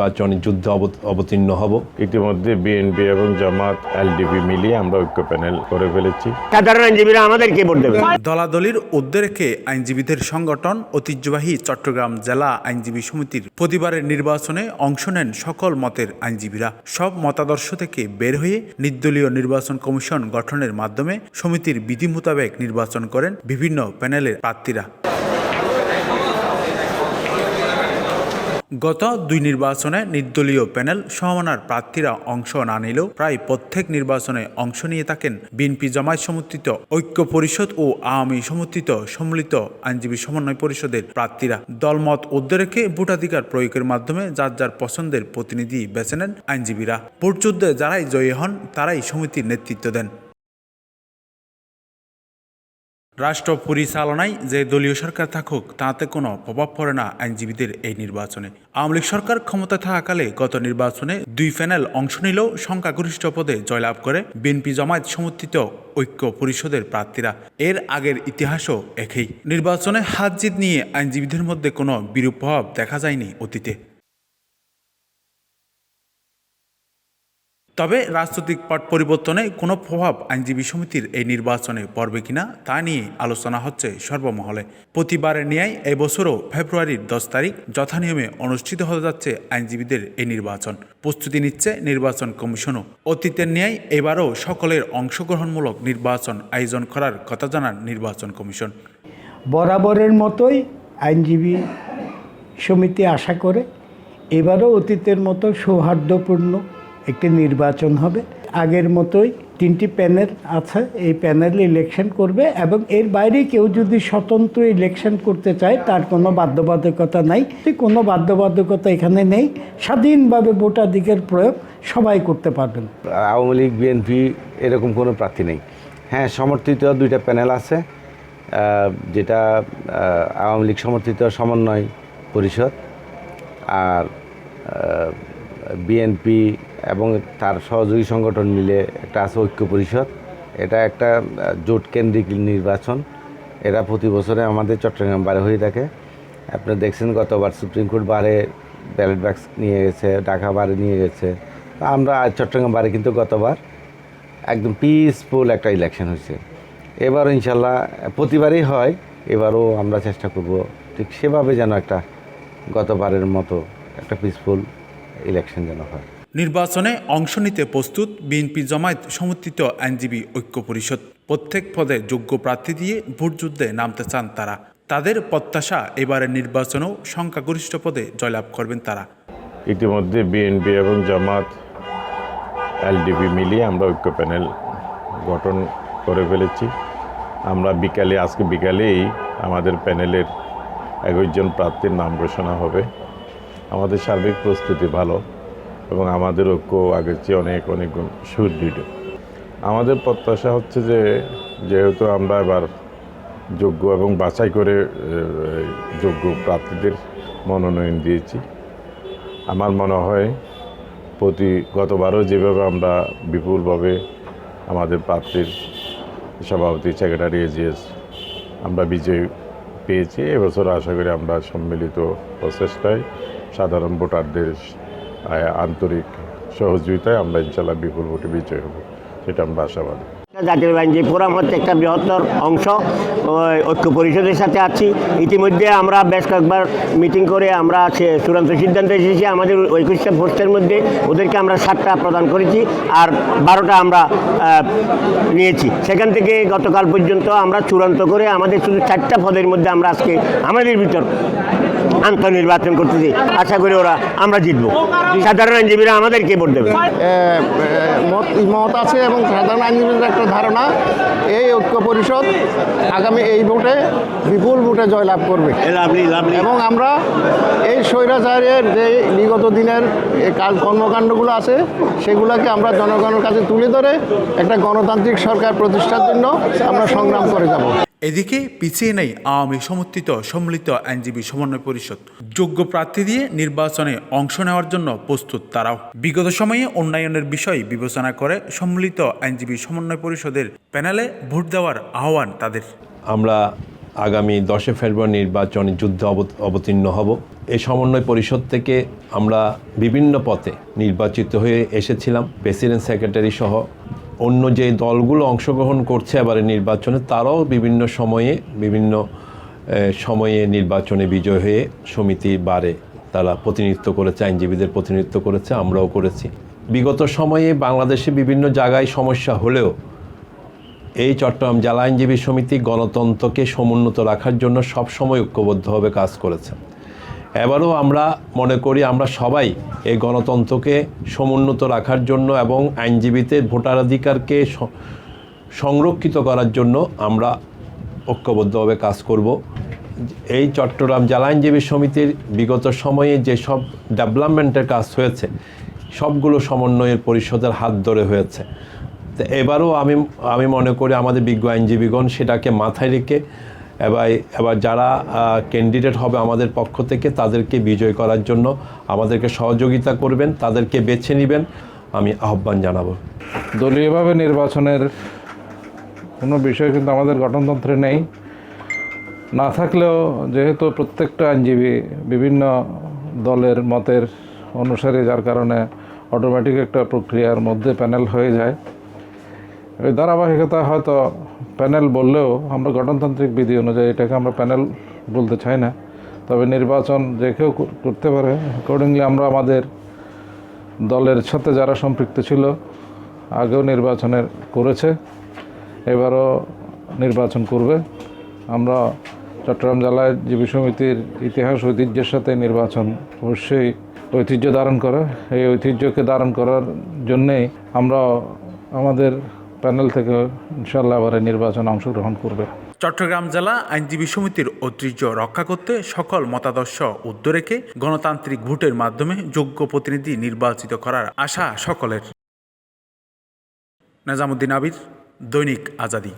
নির্বাচনী যুদ্ধে অবতীর্ণ হব। ইতিমধ্যে বিএনপি এবং জামাত এলডিপি মিলিয়ে আমরা ঐক্য প্যানেল করে ফেলেছি। সাধারণ আইনজীবীরা আমাদেরকে ভোট দেবে দলাদলির উদ্রেকে আইনজীবীদের সংগঠন ঐতিহ্যবাহী চট্টগ্রাম জেলা আইনজীবী সমিতির প্রতিবারের নির্বাচনে অংশ নেন সকল মতের আইনজীবীরা। সব মতাদর্শ থেকে বের হয়ে নির্দলীয় নির্বাচন কমিশন গঠনের মাধ্যমে সমিতির বিধি মোতাবেক নির্বাচন করেন বিভিন্ন প্যানেলের প্রার্থীরা। গত দুই নির্বাচনে নির্দলীয় প্যানেল সমমনার প্রার্থীরা অংশ না নিলেও প্রায় প্রত্যেক নির্বাচনে অংশ নিয়ে থাকেন বিএনপি জামায়াত সমর্থিত ঐক্য পরিষদ ও আওয়ামী সমর্থিত সম্মিলিত আইনজীবী সমন্বয় পরিষদের প্রার্থীরা দলমত উদ্রেকে ভোটাধিকার প্রয়োগের মাধ্যমে যার যার পছন্দের প্রতিনিধি বেছে নেন আইনজীবীরা। ভোটযুদ্ধে যারাই জয়ী হন, তারাই সমিতির নেতৃত্ব দেন। রাষ্ট্র পরিচালনায় যে দলীয় সরকার থাকুক, তাতে কোনো প্রভাব পড়ে না আইনজীবীদের এই নির্বাচনে। আওয়ামী লীগ সরকার ক্ষমতা থাকাকালে গত নির্বাচনে দুই প্যানেল অংশ নিলেও সংখ্যাগরিষ্ঠ পদে জয়লাভ করে বিএনপি জমায়েত সমর্থিত ঐক্য পরিষদের প্রার্থীরা। এর আগের ইতিহাসও একই। নির্বাচনে হাত জিত নিয়ে আইনজীবীদের মধ্যে কোনো বিরূপ প্রভাব দেখা যায়নি অতীতে। তবে রাজনৈতিক পট পরিবর্তনে কোনো প্রভাব আইনজীবী সমিতির এই নির্বাচনে পড়বে কিনা তা নিয়ে আলোচনা হচ্ছে সর্বমহলে। প্রতিবারের ন্যায় এবছরও ফেব্রুয়ারির দশ তারিখ যথানিয়মে অনুষ্ঠিত হতে যাচ্ছে আইনজীবীদের এই নির্বাচন। প্রস্তুতি নিচ্ছে নির্বাচন কমিশনও। অতীতের ন্যায় এবারও সকলের অংশগ্রহণমূলক নির্বাচন আয়োজন করার কথা জানান নির্বাচন কমিশন। বরাবরের মতোই আইনজীবী সমিতি আশা করে, এবারও অতীতের মতো সৌহার্দ্যপূর্ণ একটি নির্বাচন হবে। আগের মতোই তিনটি প্যানেল আছে, এই প্যানেল ইলেকশন করবে এবং এর বাইরে কেউ যদি স্বতন্ত্র ইলেকশন করতে চায়, তার কোনো বাধ্যবাধকতা নাই। কোনো বাধ্যবাধকতা এখানে নেই, স্বাধীনভাবে ভোটাধিকার প্রয়োগ সবাই করতে পারবেন। আওয়ামী লীগ বিএনপি এরকম কোনো প্রার্থী নেই। হ্যাঁ সমর্থিত দুইটা প্যানেল আছে যেটা আওয়ামী লীগ সমর্থিত সমন্বয় পরিষদ আর বিএনপি এবং তার সহযোগী সংগঠন মিলে একটা আছে ঐক্য পরিষদ। এটা একটা জোট কেন্দ্রিক নির্বাচন। এরা প্রতি বছরে আমাদের চট্টগ্রাম বারে হয়ে থাকে। আপনি দেখছেন গতবার সুপ্রিম কোর্ট বারে ব্যালট বাক্স নিয়ে গেছে, ঢাকা বারে নিয়ে গেছে। আমরা চট্টগ্রাম বারে কিন্তু গতবার একদম পিসফুল একটা ইলেকশন হয়েছে। এবার ইনশাল্লাহ প্রতিবারই হয়, এবারও আমরা চেষ্টা করব ঠিক সেভাবে যেন একটা গতবারের মতো একটা পিসফুল ইলেকশন যেন হয়। নির্বাচনে অংশ নিতে প্রস্তুত বিএনপি জামায়াত সমর্থিত আইনজীবী ঐক্য পরিষদ। প্রত্যেক পদে যোগ্য প্রার্থী দিয়ে ভোটযুদ্ধে নামতে চান তারা। তাদের প্রত্যাশা এবারের নির্বাচনেও সংখ্যাগরিষ্ঠ পদে জয়লাভ করবেন তারা। ইতিমধ্যে বিএনপি এবং জামাত এলডিপি মিলিয়ে আমরা ঐক্য প্যানেল গঠন করে ফেলেছি। আমরা বিকালে, আজকে বিকালেই আমাদের প্যানেলের একজন প্রার্থীর নাম ঘোষণা হবে। আমাদের সার্বিক প্রস্তুতি ভালো। এবং আমাদের ঐক্য আগের চেয়ে অনেক অনেক সুদৃঢ় আমাদের প্রত্যাশা হচ্ছে যে, যেহেতু আমরা এবার যোগ্য এবং বাছাই করে যোগ্য প্রার্থীদের মনোনয়ন দিয়েছি, আমার মনে হয় প্রতি গতবারও যেভাবে আমরা বিপুলভাবে আমাদের প্রার্থীর সভাপতি, সেক্রেটারি এজিএস আমরা বিজয় পেয়েছি এবছর আশা করি আমরা সম্মিলিত প্রচেষ্টায় সাধারণ ভোটারদের আন্তরিক সহযোগিতায় আমরা ইনশাল্লাহ বিপুল ভোটে বিজয় হব, সেটা আমরা আশাবাদী। জাতীয় আইনজীবী ফোরাম হচ্ছে একটা বৃহত্তর অংশ ঐক্য পরিষদের সাথে আছি। ইতিমধ্যে আমরা বেশ কয়েকবার মিটিং করে আমরা চূড়ান্ত সিদ্ধান্ত এসেছি। আমাদের একুশটা পোস্টের মধ্যে ওদেরকে আমরা সাতটা প্রদান করেছি আর বারোটা আমরা নিয়েছি। সেখান থেকে গতকাল পর্যন্ত আমরা চূড়ান্ত করে আমাদের শুধু চারটা পদের মধ্যে আমরা আজকে আমাদের ভিতর আন্তঃনির্বাচন করতেছি। আশা করি ওরা আমরা জিতবো। সাধারণ আইনজীবীরা আমাদেরকে ভোট দেবে। মত মত আছে এবং সাধারণ আইনজীবীদের একটা ধারণা এই ঐক্য পরিষদ আগামী এই ভোটে বিপুল ভোটে জয়লাভ করবে। এবং আমরা এই স্বৈরাচারের যে বিগত দিনের কাজ কর্মকাণ্ডগুলো আছে সেগুলোকে আমরা জনগণের কাছে তুলে ধরে একটা গণতান্ত্রিক সরকার প্রতিষ্ঠার জন্য আমরা সংগ্রাম করে যাব। এদিকে পিছিয়ে নেই আওয়ামী সমর্থিত সম্মিলিত আইনজীবী সমন্বয় পরিষদ। যোগ্য প্রার্থী দিয়ে নির্বাচনে অংশ নেওয়ার জন্য প্রস্তুত তারাও। বিগত সময়ে উন্নয়নের বিষয় বিবেচনা করে সম্মিলিত আইনজীবী সমন্বয় পরিষদের প্যানেলে ভোট দেওয়ার আহ্বান তাদের। আমরা আগামী দশে ফেব্রুয়ারি নির্বাচনে যুদ্ধ অব- অবতীর্ণ হব। এই সমন্বয় পরিষদ থেকে আমরা বিভিন্ন পথে নির্বাচিত হয়ে এসেছিলাম। প্রেসিডেন্ট, সেক্রেটারি সহ অন্য যে দলগুলো অংশগ্রহণ করছে এবারে নির্বাচনে, তারাও বিভিন্ন সময়ে বিভিন্ন সময়ে নির্বাচনে বিজয় হয়ে সমিতি বারে তারা প্রতিনিধিত্ব করেছে, আইনজীবীদের প্রতিনিধিত্ব করেছে, আমরাও করেছি। বিগত সময়ে বাংলাদেশে বিভিন্ন জায়গায় সমস্যা হলেও এই চট্টগ্রাম জেলা আইনজীবী সমিতি গণতন্ত্রকে সমুন্নত রাখার জন্য সবসময় ঐক্যবদ্ধভাবে কাজ করেছে। এবারও আমরা মনে করি আমরা সবাই এই গণতন্ত্রকে সমুন্নত রাখার জন্য এবং আইনজীবীদের ভোটাধিকারকে স- সংরক্ষিত করার জন্য আমরা ঐক্যবদ্ধভাবে কাজ করব। এই চট্টগ্রাম জেলা আইনজীবী সমিতির বিগত সময়ে যেসব ডেভেলপমেন্টের কাজ হয়েছে, সবগুলো সমন্বয়ের পরিষদের হাত ধরে হয়েছে। তো এবারও আমি আমি মনে করি আমাদের বিজ্ঞ আইনজীবীগণ সেটাকে মাথায় রেখে এবার এবার যারা ক্যান্ডিডেট হবে আমাদের পক্ষ থেকে, তাদেরকে বিজয় করার জন্য আমাদেরকে সহযোগিতা করবেন, তাদেরকে বেছে নেবেন, আমি আহ্বান জানাব। দলীয়ভাবে নির্বাচনের কোনো বিষয় কিন্তু আমাদের গঠনতন্ত্রে নেই। না থাকলেও যেহেতু প্রত্যেকটা আইনজীবী বিভিন্ন দলের মতের অনুসারে, যার কারণে অটোমেটিক একটা প্রক্রিয়ার মধ্যে প্যানেল হয়ে যায়। ওই ধারাবাহিকতা হয়তো প্যানেল বললেও আমরা গঠনতান্ত্রিক বিধি অনুযায়ী এটাকে আমরা প্যানেল বলতে চাই না। তবে নির্বাচন যে কেউ করতে পারে অ্যাকর্ডিংলি আমরা আমাদের দলের সাথে যারা সম্পৃক্ত ছিল, আগেও নির্বাচনের করেছে, এবারও নির্বাচন করবে। আমরা চট্টগ্রাম জেলায় জীবী সমিতির ইতিহাস, ঐতিহ্যের সাথে নির্বাচন অবশ্যই ঐতিহ্য ধারণ করে। এই ঐতিহ্যকে ধারণ করার জন্যেই আমরা আমাদের প্যানেল থেকে ইনশাল্লাহ এবারে নির্বাচনে অংশগ্রহণ করবে। চট্টগ্রাম জেলা আইনজীবী সমিতির ঐতিহ্য রক্ষা করতে সকল মতাদর্শ উদ্য রেখে গণতান্ত্রিক ভোটের মাধ্যমে যোগ্য প্রতিনিধি নির্বাচিত করার আশা সকলের। নাজামুদ্দিন আবির, দৈনিক আজাদি।